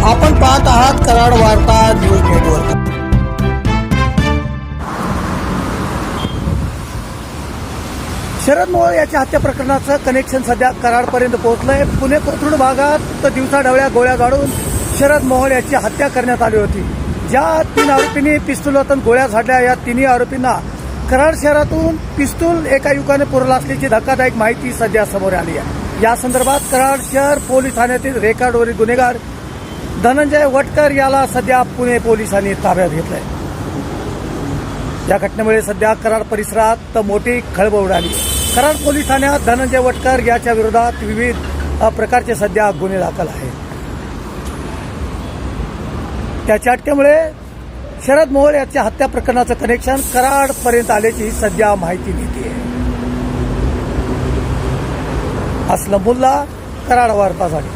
आपण पाहत आहात कराड वार्ता न्यूज नेटवर्क. शरद मोहोळ याच्या हत्या प्रकरणाचं कनेक्शन सध्या कराडपर्यंत पोहोचलंय. पुणे कोथरूड भागात दिवसा डवळ्या गोळ्या झाडून शरद मोहोळ याची हत्या करण्यात आली होती. ज्या तीन आरोपींनी पिस्तुलातून गोळ्या झाडल्या या तिन्ही आरोपींना कराड शहरातून पिस्तूल एका युवकाने पुरला असल्याची धक्कादायक माहिती सध्या समोर आली आहे. या संदर्भात कराड शहर पोलीस ठाण्यातील रेकॉर्डवरील गुन्हेगार धनंजय वटकर याला सध्या पुणे पोलिसांनी ताब्यात घेतलंय. या घटनेमुळे सध्या कराड परिसरात मोठी खळबळ उडाली. कराड पोलीस ठाण्यात धनंजय वटकर याच्या विरोधात विविध प्रकारचे सध्या गुन्हे दाखल आहेत. त्याच्या अटकेमुळे शरद मोहोळ याच्या हत्या प्रकरणाचं कनेक्शन कराडपर्यंत आल्याची सध्या माहिती मिळते. असलम मुल्ला कराड वार्तासाठी